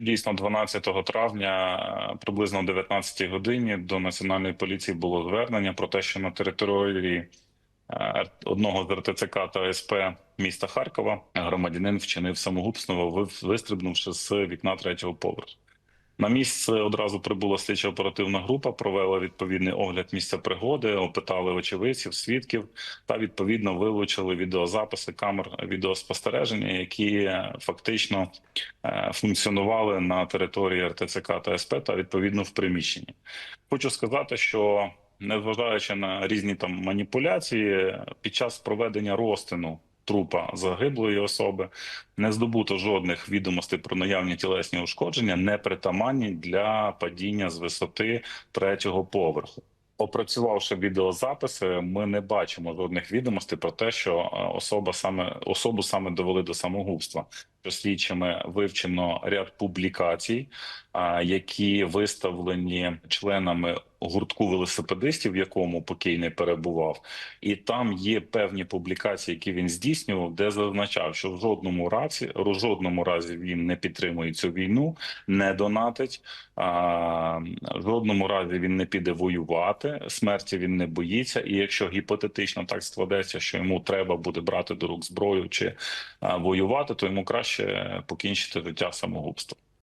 Дійсно, 12 травня, е, приблизно о 19 годині, до національної поліції було звернення про те, що на території е, одного з РТЦК та СП міста Харкова громадянин вчинив самогубство, ви- вистрибнувши з вікна третього поверху. На місце одразу прибула слідчо-оперативна група, провела відповідний огляд місця пригоди, опитали очевидців, свідків та відповідно вилучили відеозаписи камер відеоспостереження, які е, фактично е, функціонували на території РТЦК та СП та відповідно в приміщенні. Хочу сказати, що незважаючи на різні там маніпуляції, під час проведення розтину трупа загиблої особи не здобуто жодних відомостей про наявні тілесні ушкодження, не притаманні для падіння з висоти третього поверху. Опрацювавши відеозаписи, ми не бачимо жодних відомостей про те, що е, особа саме особу саме довели до самогубства. Що слідчими вивчено ряд публікацій, які виставлені членами гуртку велосипедистів, в якому покійний перебував, і там є певні публікації, які він здійснював, де зазначав, що в жодному разі, в жодному разі він не підтримує цю війну, не донатить. В жодному разі він не піде воювати. Смерті він не боїться. І якщо гіпотетично так складеться, що йому треба буде брати до рук зброю чи воювати, то йому краще покінчити життя самогубством.